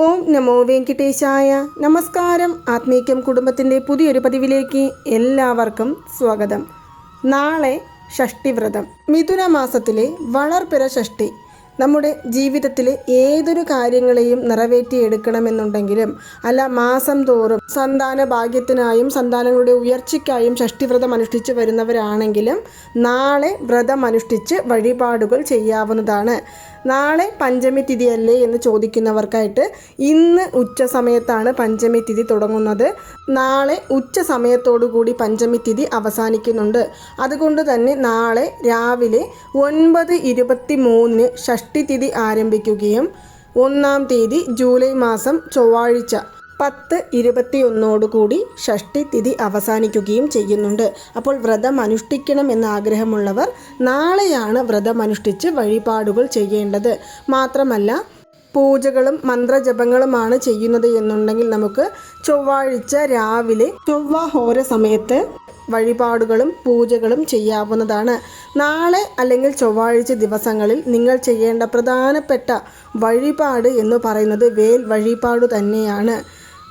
ഓം നമോ വെങ്കിട്ടേശായ. നമസ്കാരം. ആത്മീക്യം കുടുംബത്തിന്റെ പുതിയൊരു പതിവിലേക്ക് എല്ലാവർക്കും സ്വാഗതം. നാളെ ഷഷ്ടിവ്രതം. മിഥുന മാസത്തിലെ വളർപ്പിര ഷഷ്ടി. നമ്മുടെ ജീവിതത്തിൽ ഏതൊരു കാര്യങ്ങളെയും നിറവേറ്റിയെടുക്കണമെന്നുണ്ടെങ്കിലും അല്ല മാസം തോറും സന്താന ഭാഗ്യത്തിനായും സന്താനങ്ങളുടെ ഉയർച്ചയ്ക്കായും ഷഷ്ടിവ്രതം അനുഷ്ഠിച്ച് വരുന്നവരാണെങ്കിലും നാളെ വ്രതം അനുഷ്ഠിച്ച് വഴിപാടുകൾ ചെയ്യാവുന്നതാണ്. നാളെ പഞ്ചമി തിഥിയല്ലേ എന്ന് ചോദിക്കുന്നവർക്കായിട്ട് ഇന്ന് ഉച്ച സമയത്താണ് പഞ്ചമി തിഥി തുടങ്ങുന്നത്. നാളെ ഉച്ച സമയത്തോടുകൂടി പഞ്ചമി തിഥി അവസാനിക്കുന്നുണ്ട്. അതുകൊണ്ട് തന്നെ നാളെ രാവിലെ ഒൻപത് ഇരുപത്തി മൂന്നിന് ഷഷ്ടി തിഥി ആരംഭിക്കുകയും ഒന്നാം തീയതി ജൂലൈ മാസം ചൊവ്വാഴ്ച പത്ത് ഇരുപത്തിയൊന്നോടുകൂടി ഷഷ്ടി തിഥി അവസാനിക്കുകയും ചെയ്യുന്നുണ്ട്. അപ്പോൾ വ്രതം അനുഷ്ഠിക്കണം എന്ന ആഗ്രഹമുള്ളവർ നാളെയാണ് വ്രതം അനുഷ്ഠിച്ച് വഴിപാടുകൾ ചെയ്യേണ്ടത്. മാത്രമല്ല പൂജകളും മന്ത്രജപങ്ങളുമാണ് ചെയ്യുന്നത് എന്നുണ്ടെങ്കിൽ നമുക്ക് ചൊവ്വാഴ്ച രാവിലെ ചൊവ്വാഹോര സമയത്ത് വഴിപാടുകളും പൂജകളും ചെയ്യാവുന്നതാണ്. നാളെ അല്ലെങ്കിൽ ചൊവ്വാഴ്ച ദിവസങ്ങളിൽ നിങ്ങൾ ചെയ്യേണ്ട പ്രധാനപ്പെട്ട വഴിപാട് എന്ന് പറയുന്നത് വേൽ വഴിപാട് തന്നെയാണ്.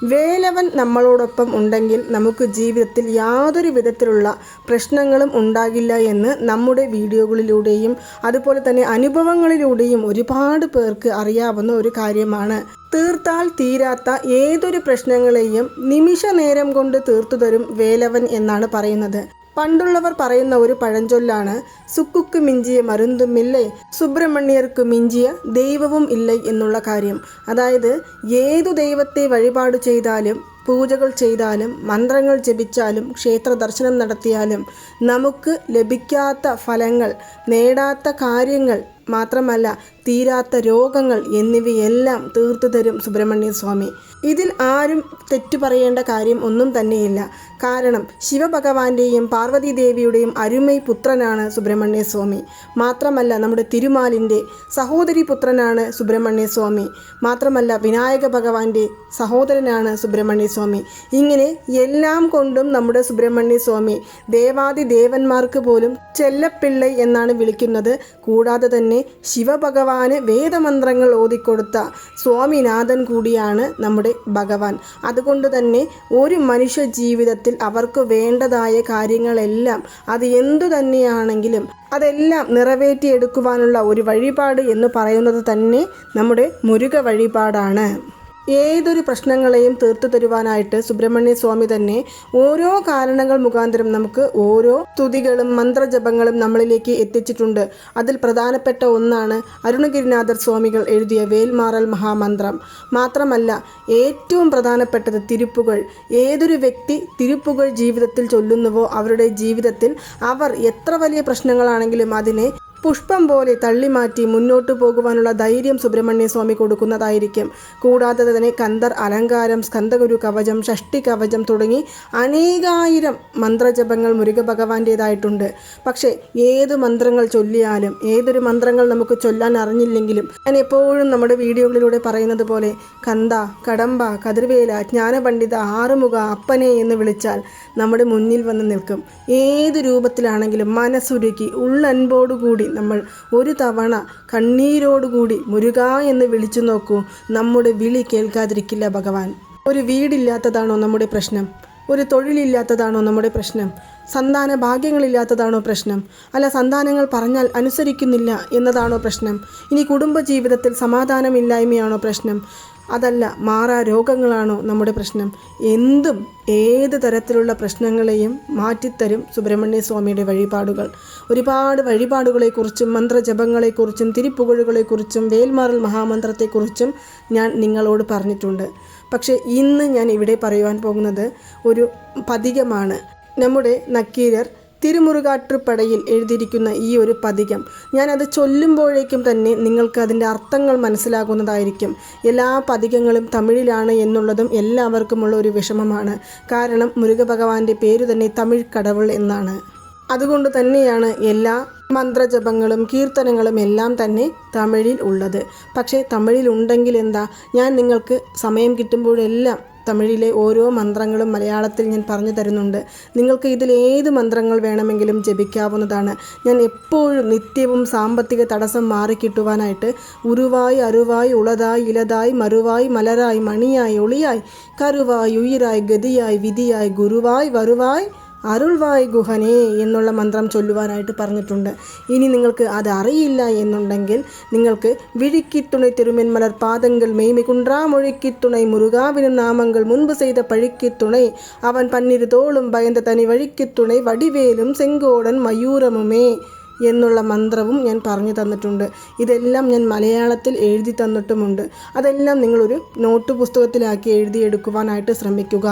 വേലവൻ നമ്മളോടൊപ്പം ഉണ്ടെങ്കിൽ നമുക്ക് ജീവിതത്തിൽ യാതൊരു വിധത്തിലുള്ള പ്രശ്നങ്ങളും ഉണ്ടാകില്ല എന്ന് നമ്മുടെ വീഡിയോകളിലൂടെയും അതുപോലെ തന്നെ അനുഭവങ്ങളിലൂടെയും ഒരുപാട് പേർക്ക് അറിയാവുന്ന ഒരു കാര്യമാണ്. തീർത്താൽ തീരാത്ത ഏതൊരു പ്രശ്നങ്ങളെയും നിമിഷ നേരം കൊണ്ട് തീർത്തു തരും വേലവൻ എന്നാണ് പറയുന്നത്. പണ്ടുള്ളവർ പറയുന്ന ഒരു പഴഞ്ചൊല്ലാണ് സുക്കുക്ക് മിഞ്ചിയ മരുന്തുമില്ലേ സുബ്രഹ്മണ്യർക്ക് മിഞ്ചിയ ദൈവവും ഇല്ലേ എന്നുള്ള കാര്യം. അതായത് ഏതു ദൈവത്തെ വഴിപാട് ചെയ്താലും പൂജകൾ ചെയ്താലും മന്ത്രങ്ങൾ ജപിച്ചാലും ക്ഷേത്ര ദർശനം നടത്തിയാലും നമുക്ക് ലഭിക്കാത്ത ഫലങ്ങൾ നേടാത്ത കാര്യങ്ങൾ മാത്രമല്ല തീരാത്ത രോഗങ്ങൾ എന്നിവയെല്ലാം തീർത്തു തരും സുബ്രഹ്മണ്യ സ്വാമി. ഇതിൽ ആരും തെറ്റു പറയേണ്ട കാര്യം ഒന്നും തന്നെയില്ല. കാരണം ശിവഭഗവാന്റെയും പാർവതീദേവിയുടെയും അരുമൈ പുത്രനാണ് സുബ്രഹ്മണ്യ സ്വാമി. മാത്രമല്ല നമ്മുടെ തിരുമാലിന്റെ സഹോദരി പുത്രനാണ് സുബ്രഹ്മണ്യ സ്വാമി. മാത്രമല്ല വിനായക ഭഗവാന്റെ സഹോദരനാണ് സുബ്രഹ്മണ്യ സ്വാമി. ഇങ്ങനെ എല്ലാം കൊണ്ടും നമ്മുടെ സുബ്രഹ്മണ്യ സ്വാമി ദേവാദി ദേവന്മാർക്ക് പോലും ചെല്ലപ്പിള്ളൈ എന്നാണ് വിളിക്കുന്നത്. കൂടാതെ തന്നെ ശിവഭഗവാന് വേദമന്ത്രങ്ങൾ ഓതിക്കൊടുത്ത സ്വാമിനാഥൻ കൂടിയാണ് നമ്മുടെ ഭഗവാൻ. അതുകൊണ്ട് തന്നെ ഒരു മനുഷ്യ ജീവിതത്തിൽ അവർക്ക് വേണ്ടതായ കാര്യങ്ങളെല്ലാം അത് എന്തു തന്നെയാണെങ്കിലും അതെല്ലാം നിറവേറ്റിയെടുക്കുവാനുള്ള ഒരു വഴിപാട് എന്ന് പറയുന്നത് തന്നെ നമ്മുടെ മുരുക വഴിപാടാണ്. ഏതൊരു പ്രശ്നങ്ങളെയും തീർത്തു തരുവാനായിട്ട് സുബ്രഹ്മണ്യ സ്വാമി തന്നെ ഓരോ കാരണങ്ങൾ മുഖാന്തരം നമുക്ക് ഓരോ സ്തുതികളും മന്ത്രജപങ്ങളും നമ്മളിലേക്ക് എത്തിച്ചിട്ടുണ്ട്. അതിൽ പ്രധാനപ്പെട്ട ഒന്നാണ് അരുണഗിരിനാഥർ സ്വാമികൾ എഴുതിയ വേൽമാറൽ മഹാമന്ത്രം. മാത്രമല്ല ഏറ്റവും പ്രധാനപ്പെട്ടത് തിരുപ്പുകൾ. ഏതൊരു വ്യക്തി തിരുപ്പുകൾ ജീവിതത്തിൽ ചൊല്ലുന്നുവോ അവരുടെ ജീവിതത്തിൽ അവർ എത്ര വലിയ പ്രശ്നങ്ങളാണെങ്കിലും അതിനെ പുഷ്പം പോലെ തള്ളിമാറ്റി മുന്നോട്ടു പോകുവാനുള്ള ധൈര്യം സുബ്രഹ്മണ്യ സ്വാമി കൊടുക്കുന്നതായിരിക്കും. കൂടാതെ തന്നെ കന്ദർ അലങ്കാരം സ്കന്ദഗുരു കവചം ഷഷ്ടി കവചം തുടങ്ങി അനേകായിരം മന്ത്രജപങ്ങൾ മുരുക ഭഗവാന്റേതായിട്ടുണ്ട്. പക്ഷേ ഏത് മന്ത്രങ്ങൾ ചൊല്ലിയാലും ഏതൊരു മന്ത്രങ്ങൾ നമുക്ക് ചൊല്ലാൻ അറിഞ്ഞില്ലെങ്കിലും ഞാൻ എപ്പോഴും നമ്മുടെ വീഡിയോകളിലൂടെ പറയുന്നത് പോലെ കന്ത കടമ്പ കതിർവേല ജ്ഞാനപണ്ഡിത ആറുമുഖ അപ്പനെ എന്ന് വിളിച്ചാൽ നമ്മുടെ മുന്നിൽ വന്ന് നിൽക്കും. ഏത് രൂപത്തിലാണെങ്കിലും മനസ്സുരുക്കി ഉള്ളൻപോടുകൂടി നമ്മൾ ഒരു തവണ കണ്ണീരോടുകൂടി മുരുക എന്ന് വിളിച്ചു നോക്കൂ. നമ്മുടെ വിളി കേൾക്കാതിരിക്കില്ല ഭഗവാൻ. ഒരു വീടില്ലാത്തതാണോ നമ്മുടെ പ്രശ്നം? ഒരു തൊഴിലില്ലാത്തതാണോ നമ്മുടെ പ്രശ്നം? സന്താന ഭാഗ്യങ്ങളില്ലാത്തതാണോ പ്രശ്നം? അല്ല സന്താനങ്ങൾ പറഞ്ഞാൽ അനുസരിക്കുന്നില്ല എന്നതാണോ പ്രശ്നം? ഇനി കുടുംബജീവിതത്തിൽ സമാധാനമില്ലായ്മയാണോ പ്രശ്നം? അതല്ല മാറാ രോഗങ്ങളാണോ നമ്മുടെ പ്രശ്നം? എന്തും ഏത് തരത്തിലുള്ള പ്രശ്നങ്ങളെയും മാറ്റിത്തരും സുബ്രഹ്മണ്യ സ്വാമിയുടെ വഴിപാടുകൾ. ഒരുപാട് വഴിപാടുകളെക്കുറിച്ചും മന്ത്രജപങ്ങളെക്കുറിച്ചും തിരിപ്പുകഴുകളെക്കുറിച്ചും വേൽമാറൽ മഹാമന്ത്രത്തെക്കുറിച്ചും ഞാൻ നിങ്ങളോട് പറഞ്ഞിട്ടുണ്ട്. പക്ഷേ ഇന്ന് ഞാൻ ഇവിടെ പറയുവാൻ പോകുന്നത് ഒരു പതികമാണ്. നമ്മുടെ നക്കീരർ തിരുമുറുകാട്ടുപടയിൽ എഴുതിയിരിക്കുന്ന ഈ ഒരു പതികം. ഞാനത് ചൊല്ലുമ്പോഴേക്കും തന്നെ നിങ്ങൾക്ക് അതിന്റെ അർത്ഥങ്ങൾ മനസ്സിലാകുന്നതായിരിക്കും. എല്ലാ പതികങ്ങളും തമിഴിലാണ് എന്നുള്ളതും എല്ലാവർക്കുമുള്ള ഒരു വിഷമമാണ്. കാരണം മുരുകഭഗവാന്റെ പേര് തന്നെ തമിഴ് കടവൾ എന്നാണ്. അതുകൊണ്ട് തന്നെയാണ് എല്ലാ മന്ത്രജപങ്ങളും കീർത്തനങ്ങളും എല്ലാം തന്നെ തമിഴിൽ ഉള്ളത്. പക്ഷേ തമിഴിലുണ്ടെങ്കിൽ എന്താ? ഞാൻ നിങ്ങൾക്ക് സമയം കിട്ടുമ്പോഴെല്ലാം തമിഴിലെ ഓരോ മന്ത്രങ്ങളും മലയാളത്തിൽ ഞാൻ പറഞ്ഞു തരുന്നുണ്ട്. നിങ്ങൾക്ക് ഇതിൽ ഏത് മന്ത്രങ്ങൾ വേണമെങ്കിലും ജപിക്കാവുന്നതാണ്. ഞാൻ എപ്പോഴും നിത്യവും സാമ്പത്തിക തടസ്സം മാറിക്കിട്ടുവാനായിട്ട് ഉരുവായി അരുവായി ഉളതായി ഇലതായി മറുവായി മലരായി മണിയായി ഒളിയായി കരുവായി ഉയിരായി ഗതിയായി വിധിയായി ഗുരുവായി വരുവായി അരുൾവായ് ഗുഹനേ എന്നുള്ള മന്ത്രം ചൊല്ലുവാനായിട്ട് പറഞ്ഞിട്ടുണ്ട്. ഇനി നിങ്ങൾക്ക് അത് അറിയില്ല എന്നുണ്ടെങ്കിൽ നിങ്ങൾക്ക് വിഴുക്കിത്തുണൈ തിരുമെന്മലർ പാദങ്ങൾ മെയ്മികുണ്ട്രാമൊഴുക്കിത്തുണൈ മുരുകാവിനും നാമങ്ങൾ മുൻപ് ചെയ്ത പഴിക്കിത്തുണൈ അവൻ പന്നിരു തോളും ഭയന്ന തനി തുണൈ വടിവേലും ചെങ്കോടൻ മയൂരമുമേ എന്നുള്ള മന്ത്രവും ഞാൻ പറഞ്ഞു തന്നിട്ടുണ്ട്. ഇതെല്ലാം ഞാൻ മലയാളത്തിൽ എഴുതി തന്നിട്ടുമുണ്ട്. അതെല്ലാം നിങ്ങളൊരു നോട്ട് പുസ്തകത്തിലാക്കി എഴുതിയെടുക്കുവാനായിട്ട് ശ്രമിക്കുക.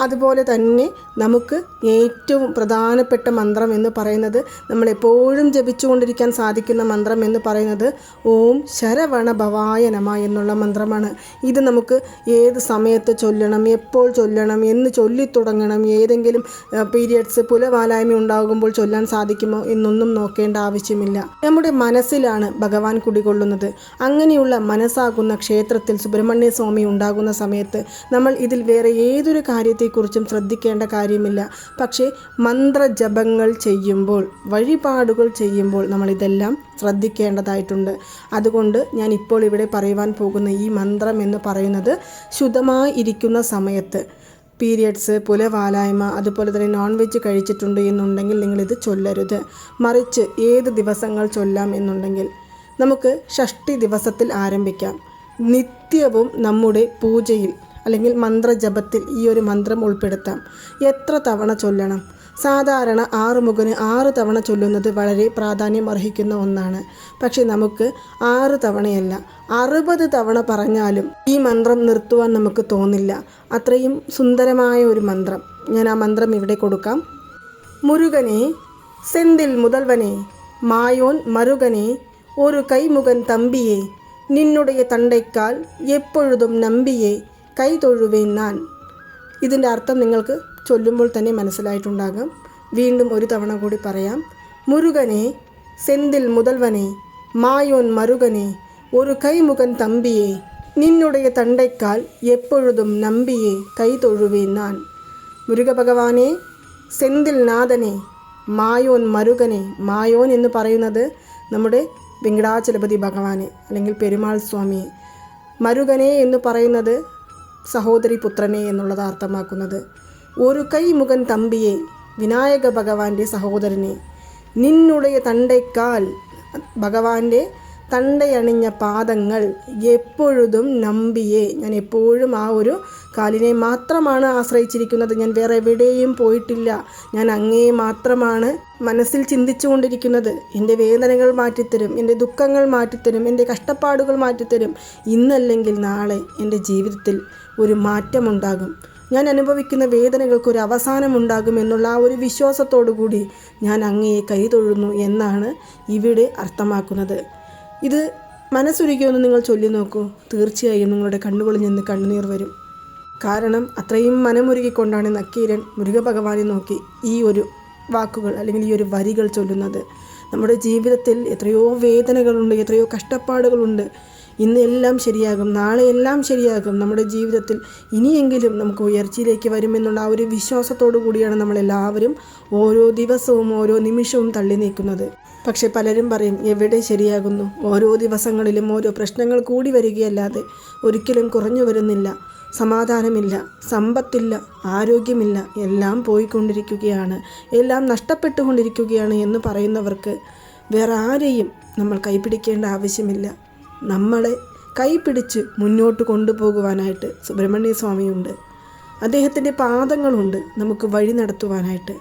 അതുപോലെ തന്നെ നമുക്ക് ഏറ്റവും പ്രധാനപ്പെട്ട മന്ത്രം എന്ന് പറയുന്നത് നമ്മളെപ്പോഴും ജപിച്ചുകൊണ്ടിരിക്കാൻ സാധിക്കുന്ന മന്ത്രം എന്ന് പറയുന്നത് ഓം ശരവണ ഭവായ നമ എന്നുള്ള മന്ത്രമാണ്. ഇത് നമുക്ക് ഏത് സമയത്ത് ചൊല്ലണം എപ്പോൾ ചൊല്ലണം എന്ന് ചൊല്ലിത്തുടങ്ങണം ഏതെങ്കിലും പീരിയഡ്സ് പുലവാലായ്മ ഉണ്ടാകുമ്പോൾ ചൊല്ലാൻ സാധിക്കുമോ എന്നൊന്നും നോക്കേണ്ട ആവശ്യമില്ല. നമ്മുടെ മനസ്സിലാണ് ഭഗവാൻ കുടികൊള്ളുന്നത്. അങ്ങനെയുള്ള മനസ്സാകുന്ന ക്ഷേത്രത്തിൽ സുബ്രഹ്മണ്യ സ്വാമി ഉണ്ടാകുന്ന സമയത്ത് നമ്മൾ ഇതിൽ വേറെ ഏതൊരു കാര്യത്തെക്കുറിച്ചും ശ്രദ്ധിക്കേണ്ട കാര്യമില്ല. പക്ഷേ മന്ത്രജപങ്ങൾ ചെയ്യുമ്പോൾ വഴിപാടുകൾ ചെയ്യുമ്പോൾ നമ്മളിതെല്ലാം ശ്രദ്ധിക്കേണ്ടതായിട്ടുണ്ട്. അതുകൊണ്ട് ഞാൻ ഇപ്പോൾ ഇവിടെ പറയുവാൻ പോകുന്ന ഈ മന്ത്രം എന്ന് പറയുന്നത് ശുദ്ധമായി ഇരിക്കുന്ന സമയത്ത്. പീരിയഡ്സ് പുലവാലായ്മ അതുപോലെ തന്നെ നോൺ വെജ് കഴിച്ചിട്ടുണ്ട് എന്നുണ്ടെങ്കിൽ നിങ്ങളിത് ചൊല്ലരുത്. മറിച്ച് ഏത് ദിവസങ്ങൾ ചൊല്ലാം എന്നുണ്ടെങ്കിൽ നമുക്ക് ഷഷ്ടി ദിവസത്തിൽ ആരംഭിക്കാം. നിത്യവും നമ്മുടെ പൂജയിൽ അല്ലെങ്കിൽ മന്ത്രജപത്തിൽ ഈ ഒരു മന്ത്രം ഉൾപ്പെടുത്താം. എത്ര തവണ ചൊല്ലണം? സാധാരണ ആറ് ആറുമുഖന് ആറ് തവണ ചൊല്ലുന്നത് വളരെ പ്രാധാന്യം അർഹിക്കുന്ന ഒന്നാണ്. പക്ഷെ നമുക്ക് ആറ് തവണയല്ല അറുപത് തവണ പറഞ്ഞാലും ഈ മന്ത്രം നിർത്തുവാൻ നമുക്ക് തോന്നില്ല. അത്രയും സുന്ദരമായ ഒരു മന്ത്രം. ഞാൻ ആ മന്ത്രം ഇവിടെ കൊടുക്കാം. മുരുകനെ സെന്തിൽ മുതൽവനെ മായോൻ മരുകനെ ഒരു കൈമുഖൻ തമ്പിയെ നിന്നുടേ തണ്ടേക്കാൽ എപ്പോഴും നമ്പിയെ കൈ തൊഴുവേൻ ഞാൻ. ഇതിന്റെ അർത്ഥം നിങ്ങൾക്ക് ചൊല്ലുമ്പോൾ തന്നെ മനസ്സിലായിട്ടുണ്ടാകും. വീണ്ടും ഒരു തവണ കൂടി പറയാം. മുരുകനെ സെന്തിൽ മുതൽവനെ മായോൻ മരുകനെ ഒരു കൈമുഖൻ തമ്പിയെ നിന്നുടയ തണ്ടയ്ക്കാൽ എപ്പോഴും നമ്പിയെ കൈ തൊഴുവേൻ ഞാൻ. മുരുകഭഗവാനെ സെന്തിൽ നാഥനെ മായോൻ മരുകനെ മായോൻ എന്ന് പറയുന്നത് നമ്മുടെ വെങ്കടാചലപതി ഭഗവാനെ അല്ലെങ്കിൽ പെരുമാൾ സ്വാമിയെ. മരുകനെ എന്ന് പറയുന്നത് സഹോദരി പുത്രനെ എന്നുള്ളത് അർത്ഥമാക്കുന്നത്. ഒരു കൈമുഖൻ തമ്പിയെ വിനായക ഭഗവാന്റെ സഹോദരനെ നിന്നുടയ തണ്ടയ്ക്കാൽ ഭഗവാന്റെ തണ്ടയണിഞ്ഞ പാദങ്ങൾ എപ്പോഴും നമ്പിയെ. ഞാൻ എപ്പോഴും ആ ഒരു കാലിനെ മാത്രമാണ് ആശ്രയിച്ചിരിക്കുന്നത്. ഞാൻ വേറെ എവിടെയും പോയിട്ടില്ല. ഞാൻ അങ്ങേ മാത്രമാണ് മനസ്സിൽ ചിന്തിച്ചു കൊണ്ടിരിക്കുന്നത് എന്റെ വേദനകൾ മാറ്റിത്തരും എന്റെ ദുഃഖങ്ങൾ മാറ്റിത്തരും എന്റെ കഷ്ടപ്പാടുകൾ മാറ്റിത്തരും. ഇന്നല്ലെങ്കിൽ നാളെ എന്റെ ജീവിതത്തിൽ ഒരു മാറ്റമുണ്ടാകും. ഞാൻ അനുഭവിക്കുന്ന വേദനകൾക്ക് ഒരു അവസാനമുണ്ടാകും എന്നുള്ള ആ ഒരു വിശ്വാസത്തോടു കൂടി ഞാൻ അങ്ങയെ കൈതൊഴുന്നു എന്നാണ് ഇവിടെ അർത്ഥമാക്കുന്നത്. ഇത് മനസ്സൊരുക്കിയൊന്ന് നിങ്ങൾ ചൊല്ലി നോക്കൂ. തീർച്ചയായും നിങ്ങളുടെ കണ്ണുകളിൽ നിന്ന് കണ്ണുനീർ വരും. കാരണം അത്രയും മനമുരുകിക്കൊണ്ടാണ് നക്കീരൻ മുരുകഭഗവാനെ നോക്കി ഈ ഒരു വാക്കുകൾ അല്ലെങ്കിൽ ഈ ഒരു വരികൾ ചൊല്ലുന്നത്. നമ്മുടെ ജീവിതത്തിൽ എത്രയോ വേദനകളുണ്ട് എത്രയോ കഷ്ടപ്പാടുകളുണ്ട്. ഇന്ന് എല്ലാം ശരിയാകും നാളെ എല്ലാം ശരിയാകും. നമ്മുടെ ജീവിതത്തിൽ ഇനിയെങ്കിലും നമുക്ക് ഉയർച്ചയിലേക്ക് വരുമെന്നുള്ള ആ ഒരു വിശ്വാസത്തോടു കൂടിയാണ് നമ്മളെല്ലാവരും ഓരോ ദിവസവും ഓരോ നിമിഷവും തള്ളി നീക്കുന്നത്. പക്ഷെ പലരും പറയും എവിടെ ശരിയാകുന്നു? ഓരോ ദിവസങ്ങളിലും ഓരോ പ്രശ്നങ്ങൾ കൂടി വരികയല്ലാതെ ഒരിക്കലും കുറഞ്ഞു വരുന്നില്ല. സമാധാനമില്ല സമ്പത്തില്ല ആരോഗ്യമില്ല എല്ലാം പോയിക്കൊണ്ടിരിക്കുകയാണ് എല്ലാം നഷ്ടപ്പെട്ടുകൊണ്ടിരിക്കുകയാണ് എന്ന് പറയുന്നവർക്ക് വേറെ ആരെയും നമ്മൾ കൈപിടിക്കേണ്ട ആവശ്യമില്ല. നമ്മളെ കൈപിടിച്ച് മുന്നോട്ട് കൊണ്ടുപോകുവാനായിട്ട് സുബ്രഹ്മണ്യ സ്വാമിയുണ്ട്. അദ്ദേഹത്തിന്റെ പാദങ്ങളുണ്ട് നമുക്ക് വഴി നടത്തുവാനായിട്ട്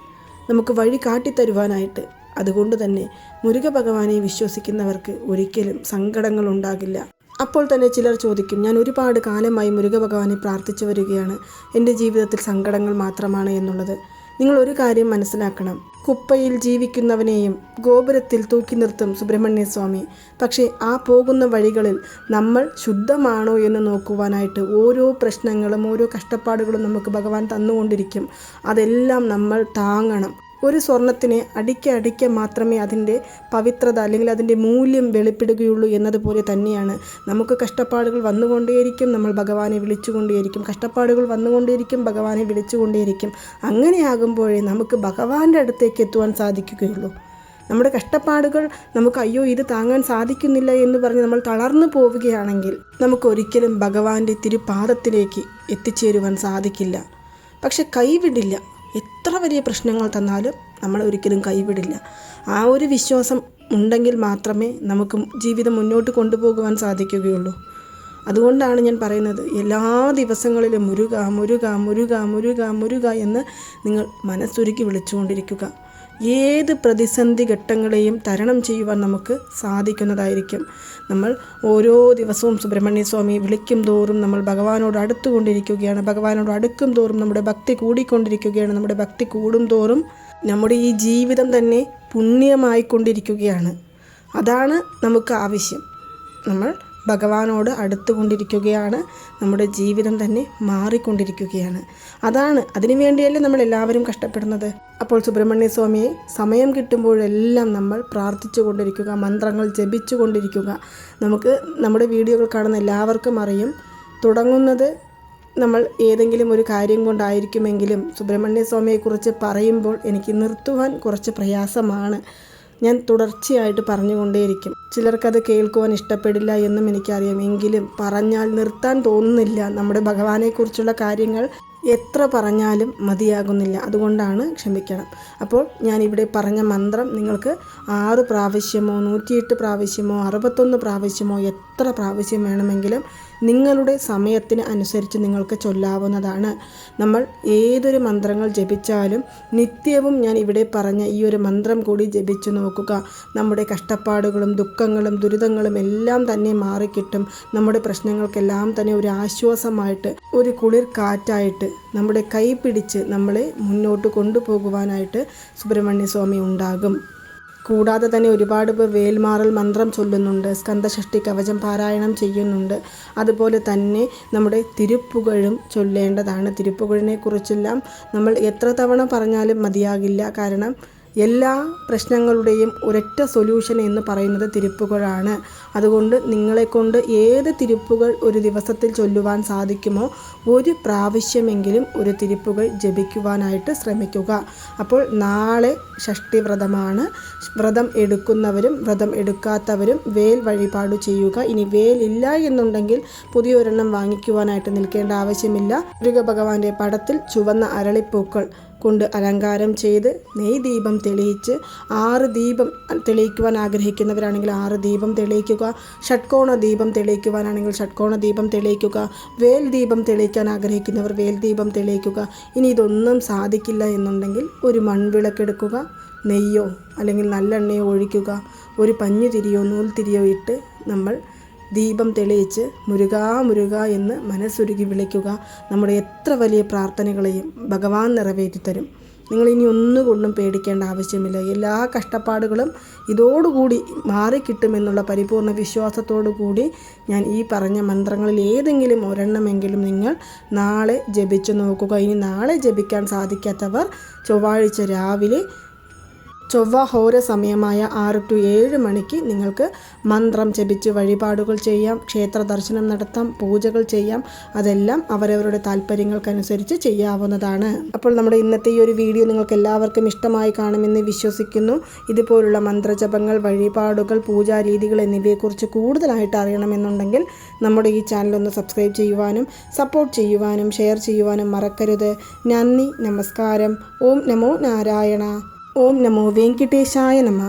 നമുക്ക് വഴി കാട്ടിത്തരുവാനായിട്ട്. അതുകൊണ്ട് തന്നെ മുരുക ഭഗവാനെ വിശ്വസിക്കുന്നവർക്ക് ഒരിക്കലും സങ്കടങ്ങൾ ഉണ്ടാകില്ല. അപ്പോൾ തന്നെ ചിലർ ചോദിക്കും ഞാൻ ഒരുപാട് കാലമായി മുരുക ഭഗവാനെ പ്രാർത്ഥിച്ചു വരികയാണ്. എന്റെ ജീവിതത്തിൽ സങ്കടങ്ങൾ മാത്രമാണ് എന്നുള്ളത്. നിങ്ങൾ ഒരു കാര്യം മനസ്സിലാക്കണം. കുപ്പയിൽ ജീവിക്കുന്നവനെയും ഗോപുരത്തിൽ തൂക്കി നിർത്തും സുബ്രഹ്മണ്യ സ്വാമി പക്ഷേ ആ പോകുന്ന വഴികളിൽ നമ്മൾ ശുദ്ധമാണോ എന്ന് നോക്കുവാനായിട്ട് ഓരോ പ്രശ്നങ്ങളും ഓരോ കഷ്ടപ്പാടുകളും നമുക്ക് ഭഗവാൻ തന്നുകൊണ്ടിരിക്കും. അതെല്ലാം നമ്മൾ താങ്ങണം. ഒരു സ്വർണത്തിന് അടിക്ക അടിക്ക മാത്രമേ അതിന്റെ പവിത്രത അല്ലെങ്കിൽ അതിന്റെ മൂല്യം വെളിപ്പെടുകയുള്ളൂ എന്നതുപോലെ തന്നെയാണ്. നമുക്ക് കഷ്ടപ്പാടുകൾ വന്നുകൊണ്ടേയിരിക്കും നമ്മൾ ഭഗവാനെ വിളിച്ചുകൊണ്ടേയിരിക്കും. കഷ്ടപ്പാടുകൾ വന്നുകൊണ്ടേയിരിക്കും ഭഗവാനെ വിളിച്ചുകൊണ്ടേയിരിക്കും. അങ്ങനെയാകുമ്പോഴേ നമുക്ക് ഭഗവാന്റെ അടുത്തേക്ക് എത്തുവാൻ സാധിക്കുകയുള്ളൂ. നമ്മുടെ കഷ്ടപ്പാടുകൾ നമുക്ക് അയ്യോ ഇത് താങ്ങാൻ സാധിക്കുന്നില്ല എന്ന് പറഞ്ഞ് നമ്മൾ തളർന്നു പോവുകയാണെങ്കിൽ നമുക്കൊരിക്കലും ഭഗവാന്റെ തിരുപാദത്തിലേക്ക് എത്തിച്ചേരുവാൻ സാധിക്കില്ല. പക്ഷെ കൈവിടില്ല. എത്ര വലിയ പ്രശ്നങ്ങൾ തന്നാലും നമ്മൾ ഒരിക്കലും കൈവിടില്ല. ആ ഒരു വിശ്വാസം ഉണ്ടെങ്കിൽ മാത്രമേ നമുക്ക് ജീവിതം മുന്നോട്ട് കൊണ്ടുപോകുവാൻ സാധിക്കുകയുള്ളൂ. അതുകൊണ്ടാണ് ഞാൻ പറയുന്നത് എല്ലാ ദിവസങ്ങളിലും മുരുക മുരുക മുരുക മുരുക മുരുക എന്ന് നിങ്ങൾ മനസ്സൊരുക്കി വിളിച്ചുകൊണ്ടിരിക്കുക. ഏത് പ്രതിസന്ധി ഘട്ടങ്ങളെയും തരണം ചെയ്യുവാൻ നമുക്ക് സാധിക്കുന്നതായിരിക്കും. നമ്മൾ ഓരോ ദിവസവും സുബ്രഹ്മണ്യ സ്വാമി വിളിക്കും തോറും നമ്മൾ ഭഗവാനോട് അടുത്തുകൊണ്ടിരിക്കുകയാണ്. ഭഗവാനോട് അടുക്കും തോറും നമ്മുടെ ഭക്തി കൂടിക്കൊണ്ടിരിക്കുകയാണ്. നമ്മുടെ ഭക്തി കൂടും തോറും നമ്മുടെ ഈ ജീവിതം തന്നെ പുണ്യമായിക്കൊണ്ടിരിക്കുകയാണ്. അതാണ് നമുക്ക് ആവശ്യം. നമ്മൾ ഭഗവാനോട് അടുത്തുകൊണ്ടിരിക്കുകയാണ്. നമ്മുടെ ജീവിതം തന്നെ മാറിക്കൊണ്ടിരിക്കുകയാണ്. അതാണ് അതിനുവേണ്ടിയല്ലേ നമ്മൾ എല്ലാവരും കഷ്ടപ്പെടുന്നത്. അപ്പോൾ സുബ്രഹ്മണ്യ സ്വാമിയെ സമയം കിട്ടുമ്പോഴെല്ലാം നമ്മൾ പ്രാർത്ഥിച്ചു കൊണ്ടിരിക്കുക മന്ത്രങ്ങൾ ജപിച്ചു കൊണ്ടിരിക്കുക നമുക്ക് നമ്മുടെ വീഡിയോകൾ കാണുന്ന എല്ലാവർക്കും അറിയും. തുടങ്ങുന്നത് നമ്മൾ ഏതെങ്കിലും ഒരു കാര്യം കൊണ്ടായിരിക്കുമെങ്കിലും സുബ്രഹ്മണ്യ സ്വാമിയെക്കുറിച്ച് പറയുമ്പോൾ എനിക്ക് നിർത്തുവാൻ കുറച്ച് പ്രയാസമാണ്. ഞാൻ തുടർച്ചയായിട്ട് പറഞ്ഞുകൊണ്ടേയിരിക്കും. ചിലർക്കത് കേൾക്കുവാൻ ഇഷ്ടപ്പെടില്ല എന്നും എനിക്കറിയാം. എങ്കിലും പറഞ്ഞാൽ നിർത്താൻ തോന്നുന്നില്ല. നമ്മുടെ ഭഗവാനെക്കുറിച്ചുള്ള കാര്യങ്ങൾ എത്ര പറഞ്ഞാലും മതിയാകുന്നില്ല. അതുകൊണ്ടാണ് ക്ഷമിക്കണം. അപ്പോൾ ഞാനിവിടെ പറഞ്ഞ മന്ത്രം നിങ്ങൾക്ക് ആറ് പ്രാവശ്യമോ നൂറ്റിയെട്ട് പ്രാവശ്യമോ അറുപത്തൊന്ന് പ്രാവശ്യമോ എത്ര പ്രാവശ്യം വേണമെങ്കിലും നിങ്ങളുടെ സമയത്തിന് അനുസരിച്ച് നിങ്ങൾക്ക് ചൊല്ലാവുന്നതാണ്. നമ്മൾ ഏതൊരു മന്ത്രങ്ങൾ ജപിച്ചാലും നിത്യവും ഞാൻ ഇവിടെ പറഞ്ഞ ഈ ഒരു മന്ത്രം കൂടി ജപിച്ചു നോക്കുക. നമ്മുടെ കഷ്ടപ്പാടുകളും ദുഃഖങ്ങളും ദുരിതങ്ങളും എല്ലാം തന്നെ മാറിക്കിട്ടും. നമ്മുടെ പ്രശ്നങ്ങൾക്കെല്ലാം തന്നെ ഒരു ആശ്വാസമായിട്ട് ഒരു കുളിർ കാറ്റായിട്ട് നമ്മുടെ കൈ പിടിച്ച് നമ്മളെ മുന്നോട്ട് കൊണ്ടുപോകുവാനായിട്ട് സുബ്രഹ്മണ്യ സ്വാമി ഉണ്ടാകും. കൂടാതെ തന്നെ ഒരുപാട് പേർ വേൽമാറൽ മന്ത്രം ചൊല്ലുന്നുണ്ട് സ്കന്ധഷഷ്ടി കവചം പാരായണം ചെയ്യുന്നുണ്ട്. അതുപോലെ തന്നെ നമ്മുടെ തിരുപ്പുകഴും ചൊല്ലേണ്ടതാണ്. തിരുപ്പുകഴിനെ കുറിച്ചെല്ലാം നമ്മൾ എത്ര തവണ പറഞ്ഞാലും മതിയാകില്ല. കാരണം എല്ലാ പ്രശ്നങ്ങളുടെയും ഒരൊറ്റ സൊല്യൂഷൻ എന്ന് പറയുന്നത് തിരുപ്പുകളാണ് അതുകൊണ്ട് നിങ്ങളെക്കൊണ്ട് ഏത് തിരുപ്പുകൾ ഒരു ദിവസത്തിൽ ചൊല്ലുവാൻ സാധിക്കുമോ ഒരു പ്രാവശ്യമെങ്കിലും ഒരു തിരുപ്പുകൾ ജപിക്കുവാനായിട്ട് ശ്രമിക്കുക. അപ്പോൾ നാളെ ഷഷ്ടി വ്രതമാണ്. വ്രതം എടുക്കുന്നവരും വ്രതം എടുക്കാത്തവരും വേൽ വഴിപാട് ചെയ്യുക. ഇനി വേൽ ഇല്ല എന്നുണ്ടെങ്കിൽ പുതിയൊരെണ്ണം വാങ്ങിക്കുവാനായിട്ട് നിൽക്കേണ്ട ആവശ്യമില്ല. മൃഗഭഗവാന്റെ പടത്തിൽ ചുവന്ന അരളിപ്പൂക്കൾ കൊണ്ട് അലങ്കാരം ചെയ്ത് നെയ് ദീപം തെളിയിച്ച് ആറ് ദീപം തെളിയിക്കുവാൻ ആഗ്രഹിക്കുന്നവരാണെങ്കിൽ ആറ് ദീപം തെളിയിക്കുക ഷട്കോണ ദീപം തെളിയിക്കുവാനാണെങ്കിൽ ഷട്കോണ ദീപം തെളിയിക്കുക വേൽ ദീപം തെളിയിക്കാൻ ആഗ്രഹിക്കുന്നവർ വേൽ ദീപം തെളിയിക്കുക. ഇനി ഇതൊന്നും സാധിക്കില്ല എന്നുണ്ടെങ്കിൽ ഒരു മൺവിളക്കെടുക്കുക നെയ്യോ അല്ലെങ്കിൽ നല്ലെണ്ണയോ ഒഴിക്കുക ഒരു പഞ്ഞുതിരിയോ നൂൽത്തിരിയോ ഇട്ട് നമ്മൾ ദീപം തെളിയിച്ച് മുരുകാ മുരുക എന്ന് മനസ്സുരുകി വിളിക്കുക നമ്മുടെ എത്ര വലിയ പ്രാർത്ഥനകളെയും ഭഗവാൻ നിറവേറ്റിത്തരും. നിങ്ങളിനി ഒന്നുകൊണ്ടും പേടിക്കേണ്ട ആവശ്യമില്ല. എല്ലാ കഷ്ടപ്പാടുകളും ഇതോടുകൂടി മാറിക്കിട്ടുമെന്നുള്ള പരിപൂർണ വിശ്വാസത്തോടു കൂടി ഞാൻ ഈ പറഞ്ഞ മന്ത്രങ്ങളിൽ ഏതെങ്കിലും ഒരെണ്ണമെങ്കിലും നിങ്ങൾ നാളെ ജപിച്ചു നോക്കുക. ഇനി നാളെ ജപിക്കാൻ സാധിക്കാത്തവർ ചൊവ്വാഴ്ച രാവിലെ ചൊവ്വ ഹോര സമയമായ ആറ് ടു ഏഴ് മണിക്ക് നിങ്ങൾക്ക് മന്ത്രം ജപിച്ച് വഴിപാടുകൾ ചെയ്യാം ക്ഷേത്ര ദർശനം നടത്താം പൂജകൾ ചെയ്യാം. അതെല്ലാം അവരവരുടെ താല്പര്യങ്ങൾക്കനുസരിച്ച് ചെയ്യാവുന്നതാണ്. അപ്പോൾ നമ്മുടെ ഇന്നത്തെ ഈ ഒരു വീഡിയോ നിങ്ങൾക്ക് എല്ലാവർക്കും ഇഷ്ടമായി കാണുമെന്ന് വിശ്വസിക്കുന്നു. ഇതുപോലുള്ള മന്ത്രജപങ്ങൾ വഴിപാടുകൾ പൂജാരീതികൾ എന്നിവയെക്കുറിച്ച് കൂടുതലായിട്ട് അറിയണമെന്നുണ്ടെങ്കിൽ നമ്മുടെ ഈ ചാനൽ ഒന്ന് സബ്സ്ക്രൈബ് ചെയ്യുവാനും സപ്പോർട്ട് ചെയ്യുവാനും ഷെയർ ചെയ്യുവാനും മറക്കരുത്. നന്ദി നമസ്കാരം. ഓം നമോ നാരായണ. ഓം നമോ വെങ്കിട്ടേശായ നമ.